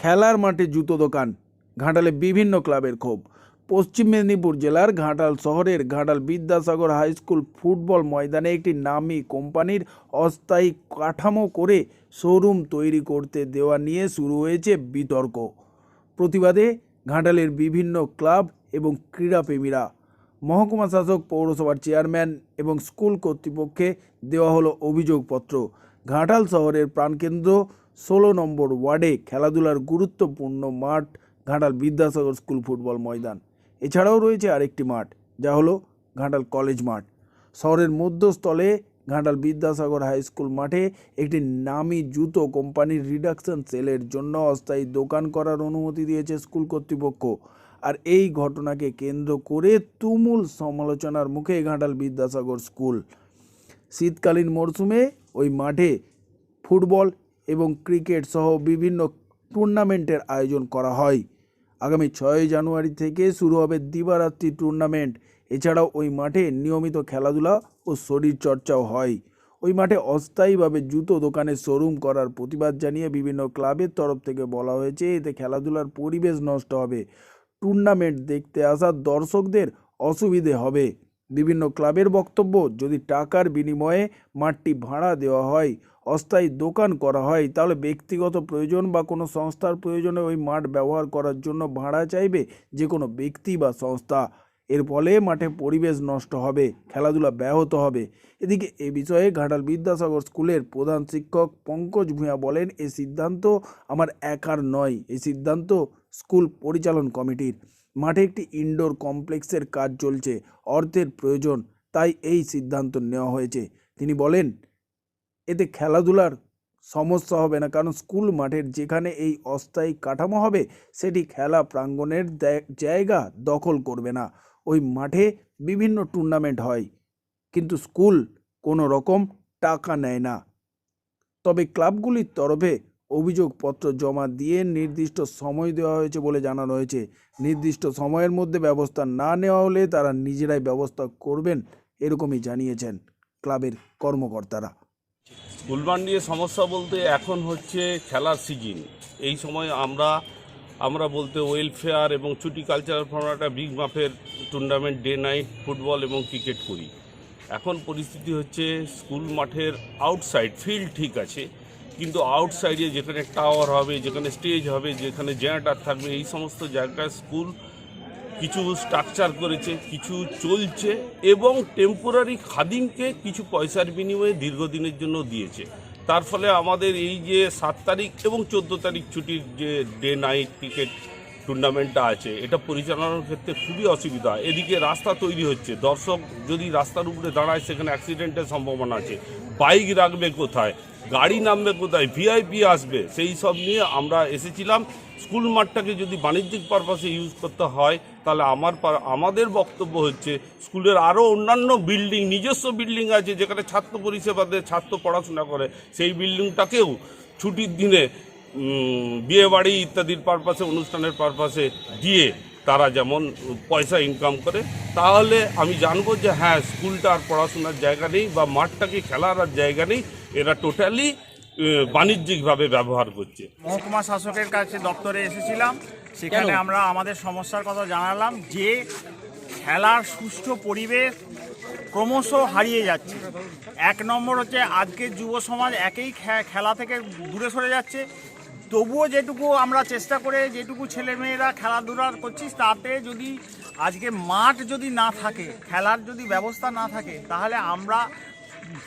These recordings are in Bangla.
খেলার মাঠে জুতো দোকান, ঘাটালে বিভিন্ন ক্লাবের ক্ষোভ। পশ্চিম মেদিনীপুর জেলার ঘাটাল শহরের Ghatal Vidyasagar high school football ময়দানে একটি নামী কোম্পানির অস্থায়ী কাঠামো করে শোরুম তৈরি করতে দেওয়া নিয়ে শুরু হয়েছে বিতর্ক। প্রতিবাদে ঘাটালের বিভিন্ন ক্লাব এবং ক্রীড়াপ্রেমীরা, মহকুমা শাসক, পৌরসভার চেয়ারম্যান এবং স্কুল কর্তৃপক্ষে দেওয়া হলো অভিযোগপত্র। ঘাটাল শহরের প্রাণকেন্দ্র ষোলো নম্বর ওয়ার্ডে খেলাধুলার গুরুত্বপূর্ণ মাঠ ঘাটাল বিদ্যাসাগর স্কুল ফুটবল ময়দান। এছাড়াও রয়েছে আরেকটি মাঠ, যা হলো ঘাটাল কলেজ মাঠ। শহরের মধ্যস্থলে ঘাটাল বিদ্যাসাগর হাই স্কুল মাঠে একটি নামী জুতো কোম্পানির রিডাকশন সেলের জন্য অস্থায়ী দোকান করার অনুমতি দিয়েছে স্কুল কর্তৃপক্ষ। আর এই ঘটনাকে কেন্দ্র করে তুমুল সমালোচনার মুখে ঘাটাল বিদ্যাসাগর স্কুল। শীতকালীন মরশুমে ওই মাঠে ফুটবল এবং ক্রিকেট সহ বিভিন্ন টুর্নামেন্টের আয়োজন করা হয়। আগামী ছয়ই জানুয়ারি থেকে শুরু হবে দিবারাত্রি টুর্নামেন্ট। এছাড়াও ওই মাঠে নিয়মিত খেলাধুলা ও শরীর চর্চাও হয়। ওই মাঠে অস্থায়ীভাবে জুতো দোকানে শোরুম করার প্রতিবাদ জানিয়ে বিভিন্ন ক্লাবের তরফ থেকে বলা হয়েছে, এতে খেলাধুলার পরিবেশ নষ্ট হবে। টুর্নামেন্ট দেখতে আসা দর্শকদের অসুবিধে হবে। বিভিন্ন ক্লাবের বক্তব্য, যদি টাকার বিনিময়ে মাঠটি ভাড়া দেওয়া হয়, অস্থায়ী দোকান করা হয়, তাহলে ব্যক্তিগত প্রয়োজন বা কোনো সংস্থার প্রয়োজনে ওই মাঠ ব্যবহার করার জন্য ভাড়া চাইবে যে কোনো ব্যক্তি বা সংস্থা। এর ফলে মাঠে পরিবেশ নষ্ট হবে, খেলাধুলা ব্যাহত হবে। এদিকে এ বিষয়ে ঘাটাল বিদ্যাসাগর স্কুলের প্রধান শিক্ষক পঙ্কজ ভূঁয়া বলেন এই সিদ্ধান্ত আমার একার নয়। এই সিদ্ধান্ত স্কুল পরিচালন কমিটির। মাঠে একটি ইনডোর কমপ্লেক্সের কাজ চলছে, অর্থের প্রয়োজন, তাই এই সিদ্ধান্ত নেওয়া হয়েছে। তিনি বলেন, এতে খেলাধুলার সমস্যা হবে না, কারণ স্কুল মাঠের যেখানে এই অস্থায়ী কাঠামো হবে, সেটি খেলা প্রাঙ্গণের জায়গা দখল করবে না। ওই মাঠে বিভিন্ন টুর্নামেন্ট হয়, কিন্তু স্কুল কোনো রকম টাকা নেয় না। তবে ক্লাবগুলির তরফে অভিযোগপত্র জমা দিয়ে নির্দিষ্ট সময় দেওয়া হয়েছে বলে জানানো হয়েছে। নির্দিষ্ট সময়ের মধ্যে ব্যবস্থা না নেওয়া হলে তারা নিজেরাই ব্যবস্থা করবেন এরকমই জানিয়েছেন ক্লাবের কর্মকর্তারা। ফুলবান নিয়ে সমস্যা বলতে এখন হচ্ছে খেলার সিজন এই সময় আমরা আমরা বলতে ওয়েলফেয়ার এবং ছুটি কালচারাল ফর্ম একটা বিগ মাপের টুর্নামেন্ট ডে নাইট ফুটবল এবং ক্রিকেট করি। এখন পরিস্থিতি হচ্ছে স্কুল মাঠের আউটসাইড ফিল্ড ঠিক আছে কিন্তু আউটসাইডে যেখানে টাওয়ার হবে, যেখানে স্টেজ হবে, যেখানে জেনারেটার থাকবে, এই সমস্ত জায়গায় স্কুল কিছু স্ট্রাকচার করেছে, কিছু চলছে এবং টেম্পোরারি খাদিমকে কিছু পয়সার বিনিময়ে দীর্ঘদিনের জন্য দিয়েছে। তার ফলে আমাদের এই যে সাত তারিখ এবং চোদ্দ তারিখ ছুটির যে ডে নাইট ক্রিকেট টুর্নামেন্টটা আছে, এটা পরিচালনার ক্ষেত্রে খুবই অসুবিধা। এদিকে রাস্তা তৈরি হচ্ছে। দর্শক যদি রাস্তার উপরে দাঁড়ায়, সেখানে অ্যাক্সিডেন্টের সম্ভাবনা আছে। বাইক রাখবে কোথায়? গাড়ি নামবে কোথায়? ভিআইপি আসবে। সেই সব নিয়ে আমরা এসেছিলাম। স্কুল মাঠটাকে যদি বাণিজ্যিক পারপাসে ইউজ করতে হয় তাহলে আমার আমাদের বক্তব্য হচ্ছে স্কুলের আরও অন্যান্য বিল্ডিং নিজস্ব বিল্ডিং আছে যেখানে ছাত্র পরিষেবা দেয় ছাত্র পড়াশোনা করে সেই বিল্ডিংটাকেও ছুটির দিনে উম, বিয়ে বাড়ি ইত্যাদির পারপাসে অনুষ্ঠানের পারপাসে দিয়ে তারা যেমন পয়সা ইনকাম করে তাহলে আমি জানব যে হ্যাঁ স্কুলটা আর পড়াশোনার জায়গা নেই বা মাঠটাকে খেলার আর জায়গা নেই এরা টোটালি বাণিজ্যিকভাবে ব্যবহার করছে। মহকুমা শাসকের কাছে দপ্তরে এসেছিলাম সেখানে আমরা আমাদের সমস্যার কথা জানালাম যে খেলার সুষ্ঠু পরিবেশ ক্রমশ হারিয়ে যাচ্ছে। এক নম্বর হচ্ছে আজকের যুব সমাজ একেই খে- খেলা থেকে দূরে সরে যাচ্ছে তবুও যেটুকু আমরা চেষ্টা করে, যেটুকু ছেলেমেয়েরা খেলাধুলা করছি তাতে যদি আজকে মাঠ যদি না থাকে, খেলার যদি ব্যবস্থা না থাকে, তাহলে আমরা,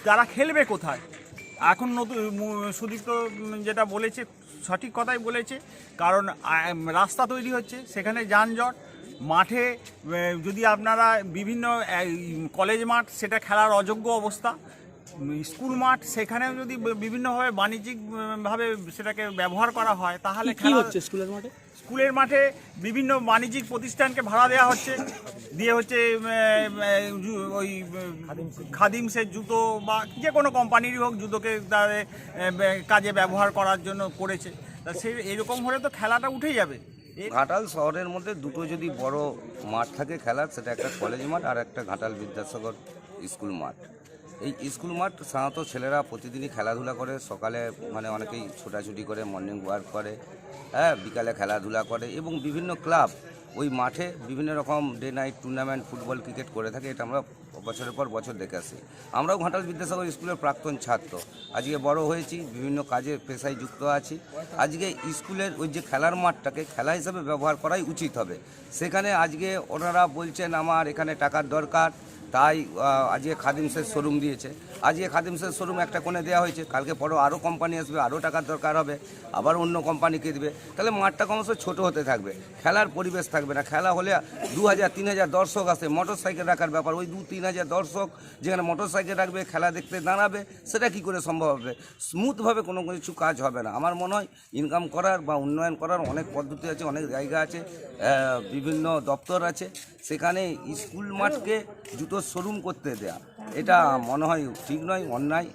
তারা খেলবে কোথায়? এখন নতুন সুদীপ্ত যেটা বলেছে, সঠিক কথাই বলেছে, কারণ রাস্তা তৈরি হচ্ছে, সেখানে যানজট, মাঠে যদি আপনারা বিভিন্ন কলেজ মাঠ, সেটা খেলার অযোগ্য অবস্থা স্কুল মাঠ সেখানেও যদি বিভিন্নভাবে বাণিজ্যিকভাবে সেটাকে ব্যবহার করা হয় তাহলে কি খেলা হচ্ছে স্কুলের মাঠে? স্কুলের মাঠে বিভিন্ন বাণিজ্যিক প্রতিষ্ঠানকে ভাড়া দেওয়া হচ্ছে। দিয়ে হচ্ছে ওই খাদিমসের জুতো বা যে কোনো কোম্পানিরই হোক জুতোকে তাদের কাজে ব্যবহার করার জন্য করেছে। তা সে এরকম হলে তো খেলাটা উঠে যাবে। ঘাটাল শহরের মধ্যে দুটো যদি বড় মাঠ থাকে খেলার সেটা একটা কলেজ মাঠ আর একটা ঘাটাল বিদ্যাসাগর স্কুল মাঠ। এই স্কুল মাঠ সাধারণত ছেলেরা প্রতিদিনই খেলাধুলা করে। সকালে মানে অনেকেই ছোটাছুটি করে মর্নিং ওয়াক করে হ্যাঁ বিকালে খেলাধুলা করে এবং বিভিন্ন ক্লাব ওই মাঠে বিভিন্ন রকম day night tournament football cricket করে থাকে। এটা আমরা বছরের পর বছর দেখে আসি। আমরাও ঘাটাল বিদ্যাসাগর স্কুলের প্রাক্তন ছাত্র। আজকে বড় হয়েছি, বিভিন্ন কাজে পেশায় যুক্ত আছি। আজকে স্কুলের ওই যে খেলার মাঠটাকে খেলা হিসাবে ব্যবহার করাই উচিত হবে। সেখানে আজকে ওনারা বলছেন, আমার এখানে টাকার দরকার। তাই আজকে খাদিমসের শোরুম দিয়েছে। আজকে খাদিমসের শোরুম একটা কোণে দেওয়া হয়েছে। কালকে পরও আরও কোম্পানি আসবে, আরও টাকার দরকার হবে, আবার অন্য কোম্পানিকে দেবে। তাহলে মাঠটা ক্রমশ ছোট হতে থাকবে, খেলার পরিবেশ থাকবে না। খেলা হলে দু হাজার, তিন হাজার দর্শক আসে মোটর সাইকেল রাখার ব্যাপার। ওই দু, তিন হাজার দর্শক যেখানে মোটর সাইকেল রাখবে, খেলা দেখতে দাঁড়াবে, সেটা কি করে সম্ভব হবে? স্মুথভাবে কোনো কিছু কাজ হবে না। আমার মনে হয় ইনকাম করার বা উন্নয়ন করার অনেক পদ্ধতি আছে, অনেক জায়গা আছে বিভিন্ন দপ্তর আছে। সেখানে স্কুল মাঠকে জুতোর শোরুম করতে দেয়া। এটা মনে হয় ঠিক নয়, অন্যায়।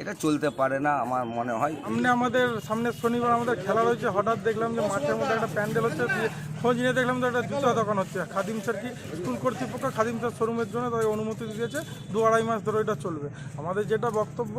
এটা চলতে পারে না, আমার মনে হয়। সামনে আমাদের সামনে শনিবার আমাদের খেলা রয়েছে। হঠাৎ দেখলাম যে মাঠের মধ্যে একটা প্যান্ডেল হচ্ছে খোঁজ নিয়ে দেখলাম তো একটা জুতা দোকান হচ্ছে। খাদিম স্যার কি স্কুল কর্তৃপক্ষ খাদিম স্যার শোরুমের জন্য তাদের অনুমতি দিয়েছে, দু আড়াই মাস ধরে এটা চলবে। আমাদের যেটা বক্তব্য,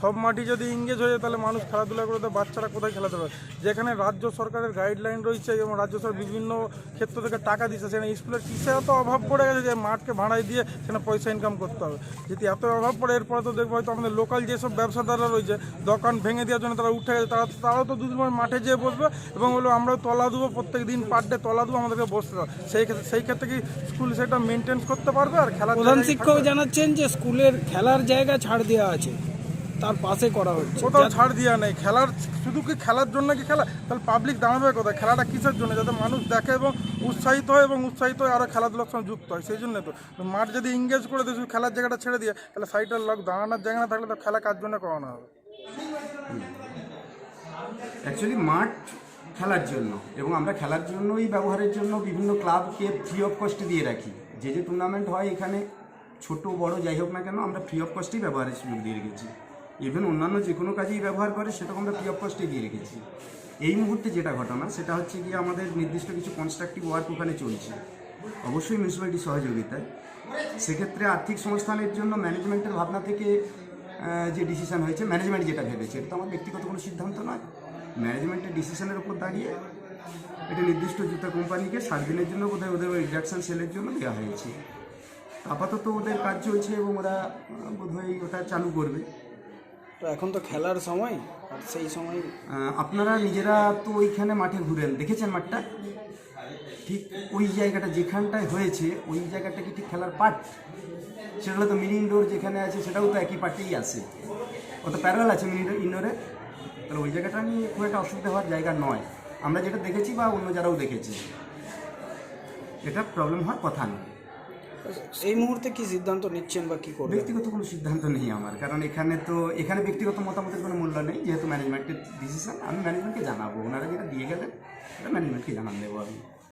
সব মাটি যদি ইংগেজ হয়ে যায়, তাহলে মানুষ খেলাধুলা করে বাচ্চারা কোথায় খেলাধুলা করে? যেখানে রাজ্য সরকারের গাইডলাইন রয়েছে এবং রাজ্য সরকার বিভিন্ন ক্ষেত্র থেকে টাকা দিচ্ছে সেখানে স্কুলের কিসে এত অভাব পড়ে গেছে যে মাঠকে ভাড়ায় দিয়ে সেখানে পয়সা ইনকাম করতে হবে? যদি এত অভাব পড়ে, এরপরে তো দেখব হয়তো আমাদের লোকাল যেসব ব্যবসাদাররা রয়েছে, দোকান ভেঙে দেওয়ার জন্য তারা উঠে গেছে, তারা তারাও তো দুদিন পর মাঠে যেয়ে বসবে এবং বলব, আমরাও তলা দেবো প্রত্যেক দিন পার ডে তলা দেবো আমাদেরকে বসতে হবে সেই ক্ষেত্রে সেই ক্ষেত্রে কি স্কুল সেটা মেনটেন করতে পারবে আর খেলার প্রধান শিক্ষক জানাচ্ছেন যে স্কুলের খেলার জায়গা ছাড় দেওয়া আছে তার পাশে করা হচ্ছে। কোথাও ছাড় দেওয়া নেই। খেলার শুধু কি খেলার জন্য কি খেলা? তাহলে পাবলিক দাঁড়াবে কোথায়? খেলাটা কিসের জন্য? যাতে মানুষ দেখে এবং উৎসাহিত হয় এবং উৎসাহিত হয়ে আরও খেলাধুলার সঙ্গে যুক্ত হয়। সেই জন্য তো। মাঠ যদি এঙ্গেজ করে দিয়ে শুধু খেলার জায়গাটা ছেড়ে দিয়ে তাহলে সাইডের লোক দাঁড়ানোর জায়গা না থাকলে তো খেলা কার জন্য করানো হবে? অ্যাকচুয়ালি মাঠ খেলার জন্য। এবং আমরা খেলার জন্যই ব্যবহারের জন্য বিভিন্ন ক্লাবকে ফ্রি অফ কস্টে দিয়ে রাখি। যে যে টুর্নামেন্ট হয় এখানে, ছোট, বড়, যাই হোক না কেন, আমরা ফ্রি অফ কস্টেই ব্যবহারের সুযোগ দিয়ে রেখেছি। ইভেন অন্যান্য যে কোনো কাজেই ব্যবহার করে, সেটাকে আমরা ফ্রি অফ কস্টেই দিয়ে রেখেছি। এই মুহূর্তে যেটা ঘটনা, সেটা হচ্ছে গিয়ে আমাদের নির্দিষ্ট কিছু কনস্ট্রাকটিভ ওয়ার্ক ওখানে চলছে। অবশ্যই মিউনিসিপ্যালিটির সহযোগিতায়। সেক্ষেত্রে আর্থিক সংস্থানের জন্য ম্যানেজমেন্টের ভাবনা থেকে যে ডিসিশন হয়েছে ম্যানেজমেন্ট যেটা ভেবেছে, এটা তো আমার ব্যক্তিগত কোনো সিদ্ধান্ত নয়। ম্যানেজমেন্টের ডিসিশনের উপর দাঁড়িয়ে একটা নির্দিষ্ট জুতা কোম্পানিকে সাত দিনের জন্য বোধহয় ওদের ওই রিডাকশন সেলের জন্য দেওয়া হয়েছে। আপাতত ওদের কাজ চলছে এবং ওরা বোধহয় ওটা চালু করবে। তো এখন তো খেলার সময় আর সেই সময় আপনারা নিজেরা তো ওইখানে মাঠে ঘুরেন দেখেছেন মাঠটা? ঠিক ওই জায়গাটা যেখানটায় হয়েছে ওই জায়গাটা কি ঠিক খেলার পার্ট? সেগুলো তো মিনি ইনডোর যেখানে আছে সেটাও তো একই পার্টেই আছে। ওটা প্যারাল আছে মিনি ইনডোরে তাহলে ওই জায়গাটা নিয়ে খুব একটা অসুবিধা হওয়ার জায়গা নয়। আমরা যেটা দেখেছি বা অন্য যারাও দেখেছে এটা প্রবলেম হওয়ার কথা নয় এই মুহূর্তে কি সিদ্ধান্ত নিচ্ছেন বা কি করবেন? ব্যক্তিগত কোনো সিদ্ধান্ত নেই আমার কারণ এখানে তো এখানে ব্যক্তিগত মতামতের কোনো মূল্য নেই যেহেতু ম্যানেজমেন্টের ডিসিশন আমি ম্যানেজমেন্টকে জানাব। ওনারা যেটা দিয়ে গেলেন সেটা ম্যানেজমেন্টকে জানান দেবো আমি।